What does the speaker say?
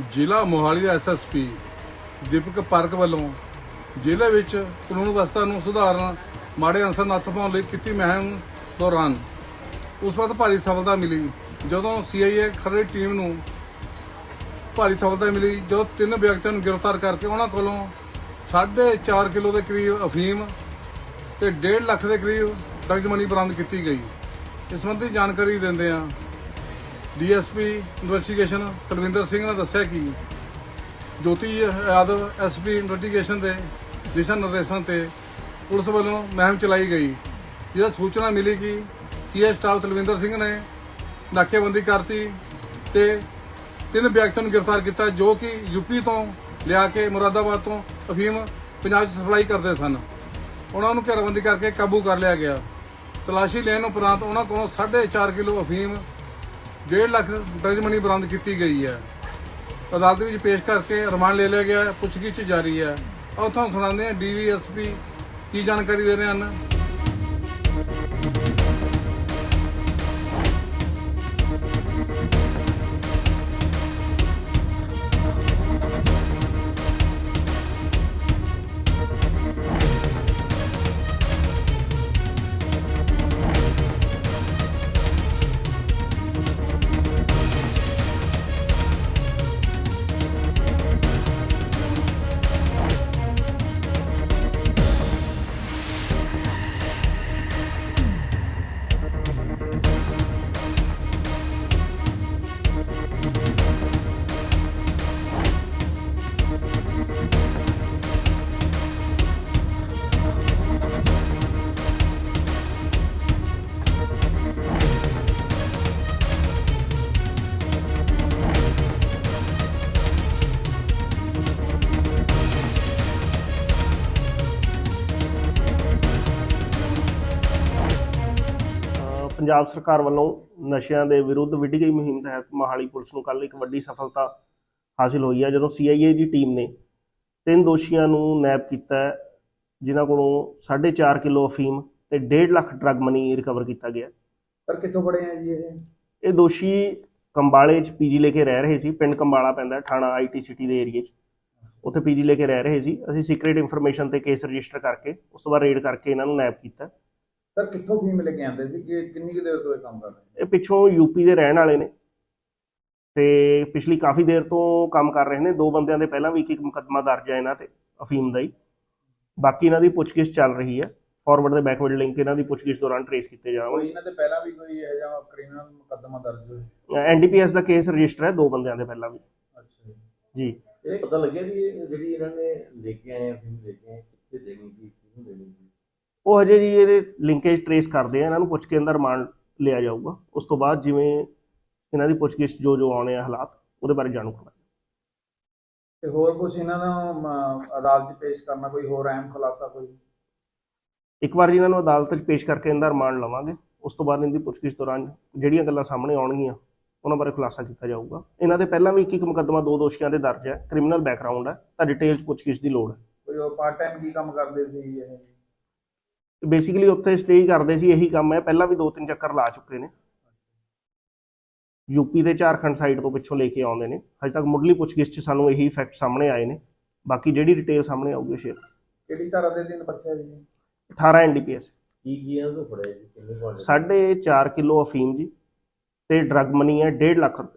ਜ਼ਿਲ੍ਹਾ ਮੋਹਾਲੀ ਦਾ ਐਸਐਸਪੀ ਦੀਪਕ ਪਾਰਕ ਵੱਲੋਂ ਜ਼ਿਲ੍ਹੇ ਵਿੱਚ ਕਾਨੂੰਨ ਵਿਵਸਥਾ ਨੂੰ ਸੁਧਾਰਨ, ਮਾੜੇ ਅਨਸਰ ਨੱਥ ਪਾਉਣ ਲਈ ਕੀਤੀ ਮਹਿਮ ਦੌਰਾਨ ਉਸ ਵਕਤ ਭਾਰੀ ਸਫਲਤਾ ਮਿਲੀ ਜਦੋਂ ਸੀਆਈਏ ਖਰੜੀ ਟੀਮ ਨੂੰ ਭਾਰੀ ਸਫਲਤਾ ਮਿਲੀ, ਜਦੋਂ ਤਿੰਨ ਵਿਅਕਤੀਆਂ ਨੂੰ ਗ੍ਰਿਫਤਾਰ ਕਰਕੇ ਉਹਨਾਂ ਕੋਲੋਂ 4.5 ਕਿਲੋ ਦੇ ਕਰੀਬ ਅਫੀਮ ਤੇ 1.5 ਲੱਖ ਦੇ ਕਰੀਬ ਡਰੱਗਸ ਮਨੀ ਬਰਾਮਦ ਕੀਤੀ ਗਈ। ਇਸ ਸੰਬੰਧੀ ਜਾਣਕਾਰੀ ਦਿੰਦੇ ਹਾਂ ਡੀਐਸਪੀ ਇਨਵੈਸਟੀਗੇਸ਼ਨ ਕੁਲਵਿੰਦਰ ਸਿੰਘ ਨੇ ਦੱਸਿਆ ਕਿ ਜੋਤੀ ਯਾਦਵ ਐਸਪੀ ਇਨਵੈਸਟੀਗੇਸ਼ਨ ਦੇ ਦਿਸ਼ਾ ਨਿਰਦੇਸ਼ਾਂ ਤੇ ਪੁਲਿਸ ਵੱਲੋਂ ਮੁਹਿੰਮ ਚਲਾਈ ਗਈ। ਜਿਹਦਾ ਸੂਚਨਾ ਮਿਲੀ ਕਿ ਸੀਐਸ ਸਟਾਫ ਤਲਵਿੰਦਰ ਸਿੰਘ ਨੇ ਨਾਕੇਬੰਦੀ ਕਰਤੀ ਤੇ ਤਿੰਨ ਵਿਅਕਤੀਆਂ ਨੂੰ ਗ੍ਰਿਫਤਾਰ ਕੀਤਾ, ਜੋ ਕਿ ਯੂਪੀ ਤੋਂ ਲਿਆ ਕੇ ਮੁਰਾਦਾਬਾਦ ਤੋਂ ਅਫੀਮ ਪੰਜਾਬ 'ਚ ਸਪਲਾਈ ਕਰਦੇ ਸਨ। ਉਹਨਾਂ ਨੂੰ ਘੇਰਾਬੰਦੀ ਕਰਕੇ ਕਾਬੂ ਕਰ ਲਿਆ ਗਿਆ। ਤਲਾਸ਼ੀ ਲੈਣ ਉਪਰੰਤ ਉਹਨਾਂ ਕੋਲੋਂ 4.5 ਕਿਲੋ ਅਫੀਮ 1.5 ਲੱਖ ਡਰੱਗ ਮਨੀ ਬਰਾਮਦ ਕੀਤੀ ਗਈ ਹੈ। ਅਦਾਲਤ ਵਿੱਚ ਪੇਸ਼ ਕਰਕੇ ਰਿਮਾਂਡ ਲੈ ਲਿਆ ਗਿਆ, ਪੁੱਛਗਿੱਛ ਜਾਰੀ ਹੈ। ਆਓ ਤੁਹਾਨੂੰ ਸੁਣਾਉਂਦੇ ਹਾਂ ਡੀਵੀਐਸਪੀ ਕੀ ਜਾਣਕਾਰੀ ਦੇ ਰਹੇ ਹਨ। ਪੰਜਾਬ ਸਰਕਾਰ ਵੱਲੋਂ ਨਸ਼ਿਆਂ ਦੇ ਵਿਰੁੱਧ ਵਿੱਢੀ ਗਈ ਮੁਹਿੰਮ ਤਹਿਤ ਮਹਾਲੀ ਪੁਲਿਸ ਨੂੰ ਕੱਲ ਇੱਕ ਵੱਡੀ ਸਫਲਤਾ ਹਾਸਿਲ ਹੋਈ ਹੈ ਜਦੋਂ ਸੀਆਈਏ ਦੀ ਟੀਮ ਨੇ ਤਿੰਨ ਦੋਸ਼ੀਆਂ ਨੂੰ ਨੈਪ ਕੀਤਾ ਜਿਨ੍ਹਾਂ ਕੋਲੋਂ 4.5 ਕਿਲੋ ਅਫੀਮ ਤੇ 1.5 ਲੱਖ ਡਰੱਗ ਮਨੀ ਰਿਕਵਰ ਕੀਤਾ ਗਿਆ ਸਰ ਕਿੱਥੋਂ ਪੜੇ ਆ ਜੀ ਇਹ? ਇਹ ਦੋਸ਼ੀ ਕੰਬਾਲੇ 'ਚ ਪੀਜੀ ਲੈ ਕੇ ਰਹਿ ਰਹੇ ਸੀ ਪਿੰਡ ਕੰਬਾਲਾ ਪੈਂਦਾ ਥਾਣਾ ਆਈਟੀ ਸਿਟੀ ਦੇ ਏਰੀਏ 'ਚ। ਉੱਥੇ ਪੀਜੀ ਲੈ ਕੇ ਰਹਿ ਰਹੇ ਸੀ। ਅਸੀਂ ਸੀਕ੍ਰੀਟ ਇਨਫੋਰਮੇਸ਼ਨ ਤੇ ਕੇਸ ਰਜਿਸਟਰ ਕਰਕੇ ਉਸ ਤੋਂ ਬਾਅਦ ਰੇਡ ਕਰਕੇ ਇਹਨਾਂ ਨੂੰ ਨੈਪ ਕੀਤਾ ਸਰ ਕਿੱਥੋਂ ਫੀਮ ਲੈ ਕੇ ਆਉਂਦੇ ਸੀ? ਕਿ ਕਿੰਨੀ ਕੁ ਦੇਰ ਤੋਂ ਇਹ ਕੰਮ ਕਰ ਰਹੇ? ਇਹ ਪਿੱਛੋਂ ਯੂਪੀ ਦੇ ਰਹਿਣ ਵਾਲੇ ਨੇ। ਤੇ ਪਿਛਲੀ ਕਾਫੀ ਦੇਰ ਤੋਂ ਕੰਮ ਕਰ ਰਹੇ ਨੇ। ਦੋ ਬੰਦਿਆਂ ਦੇ ਪਹਿਲਾਂ ਵੀ ਇੱਕ ਇੱਕ ਮੁਕੱਦਮਾ ਦਰਜ ਹੈ ਇਹਨਾਂ ਤੇ ਅਫੀਮ ਦਾ ਹੀ। ਬਾਕੀ ਇਹਨਾਂ ਦੀ ਪੁੱਛਗਿੱਛ ਚੱਲ ਰਹੀ ਹੈ। ਫਾਰਵਰਡ ਤੇ ਬੈਕਵਰਡ ਲਿੰਕ ਇਹਨਾਂ ਦੀ ਪੁੱਛਗਿੱਛ ਦੌਰਾਨ ਟਰੇਸ ਕੀਤੇ ਕੋਈ ਜਾਣਗੇ ਇਹਨਾਂ ਤੇ ਪਹਿਲਾਂ ਵੀ ਕੋਈ ਇਹੋ ਜਿਹਾ ਕ੍ਰਿਮੀਨਲ ਮੁਕੱਦਮਾ ਦਰਜ ਹੋਇਆ? ਐਨਡੀਪੀਐਸ ਦਾ ਕੇਸ ਰਜਿਸਟਰ ਹੈ ਦੋ ਬੰਦਿਆਂ ਦੇ ਪਹਿਲਾਂ ਵੀ। ਅੱਛਾ ਜੀ। ਇਹ ਪਤਾ ਲੱਗਿਆ ਵੀ ਇਹ ਜਿਹੜੀ ਇਹਨਾਂ ਨੇ ਲੈ ਕੇ ਆਏ ਫਿਲਮ ਲੈ ਕੇ ਆਏ ਕਿੱਥੇ ਦੇਣੀ ਸੀ ਕਿਹਨੂੰ ਦੇਣੀ ਸੀ? ਉਹ ਹਜੇ ਜੀ ਇਹਦੇ ਲਿੰਕੇਜ ਟਰੇਸ ਕਰਦੇ ਆ ਇਹਨਾਂ ਨੂੰ ਪੁੱਛ ਕੇ ਅੰਦਰ ਰਿਮਾਂਡ ਲਿਆ ਜਾਊਗਾ। ਉਸ ਤੋਂ ਬਾਅਦ ਜਿਵੇਂ ਇਹਨਾਂ ਦੀ ਪੁੱਛਗਿੱਛ ਜੋ ਜੋ ਆਉਣੇ ਆ ਹਾਲਾਤ ਉਹਦੇ ਬਾਰੇ ਜਾਣੂ ਕਰਵਾਇਆ ਤੇ ਹੋਰ ਕੁਝ ਇਹਨਾਂ ਨੂੰ ਅਦਾਲਤ 'ਚ ਪੇਸ਼ ਕਰਨਾ ਕੋਈ ਹੋਰ ਅਹਿਮ ਖੁਲਾਸਾ ਕੋਈ? ਇੱਕ ਵਾਰ ਇਹਨਾਂ ਨੂੰ ਅਦਾਲਤ 'ਚ ਪੇਸ਼ ਕਰਕੇ ਇਹਦਾ ਰਿਮਾਂਡ ਲਵਾਂਗੇ। ਉਸ ਤੋਂ ਬਾਅਦ ਇਹਨਾਂ ਦੀ ਪੁੱਛਗਿੱਛ ਦੌਰਾਨ ਜਿਹੜੀਆਂ ਗੱਲਾਂ ਸਾਹਮਣੇ ਆਉਣਗੀਆਂ ਉਹਨਾਂ ਬਾਰੇ ਖੁਲਾਸਾ ਕੀਤਾ ਜਾਊਗਾ। ਇਹਨਾਂ ਦੇ ਪਹਿਲਾਂ ਵੀ ਇੱਕ ਇੱਕ ਮੁਕੱਦਮਾ ਦੋ ਦੋਸ਼ੀਆਂ ਦੇ ਦਰਜ ਹੈ। ਕ੍ਰਿਮੀਨਲ ਬੈਕਗ੍ਰਾਉਂਡ ਹੈ ਤਾਂ ਡਿਟੇਲ 'ਚ ਪੁੱਛਗਿੱਛ ਦੀ ਲੋੜ ਹੈ। ਕੋਈ ਪਾਰਟ ਟਾਈਮ ਕੀ ਕੰਮ ਕਰਦੇ ਸੀ ਇਹ? ਬੇਸਿਕਲੀ ਉੱਥੇ ਸਟੇ ਕਰਦੇ ਸੀ ਇਹੀ ਕੰਮ ਹੈ ਪਹਿਲਾਂ ਵੀ ਦੋ ਤਿੰਨ ਚੱਕਰ ਲਾ ਚੁੱਕੇ ਨੇ। ਯੂਪੀ ਤੇ ਝਾਰਖੰਡ ਸਾਈਡ ਤੋਂ ਪਿੱਛੋਂ ਲੈ ਕੇ ਆਉਂਦੇ ਨੇ। ਹਜੇ ਤੱਕ ਮੁੱਢਲੀ ਪੁੱਛਗਿੱਛ 'ਚ ਸਾਨੂੰ ਇਹੀ ਫੈਕਟ ਸਾਹਮਣੇ ਆਏ ਨੇ। ਬਾਕੀ ਜਿਹੜੀ ਡਿਟੇਲ ਸਾਹਮਣੇ ਆਊਗੀ ਸ਼ੇਅਰ ਕਿਹੜੀ ਧਾਰਾ ਦੇ ਦਿਨ ਬੱਚਾ ਜੀ? 18 ਐਨਡੀਪੀਐਸ ਕੀ ਕੀ ਇਹਨਾਂ ਤੋਂ ਫੜਿਆ ਜੀ ਕਿੰਨੇ ਕੁਆਂਟਲ ਸਾਢੇ 4 ਕਿਲੋ ਅਫੀਮ ਜੀ ਤੇ ਡਰੱਗ ਮਨੀ ਹੈ 1.5 ਲੱਖ ਰੁਪਏ।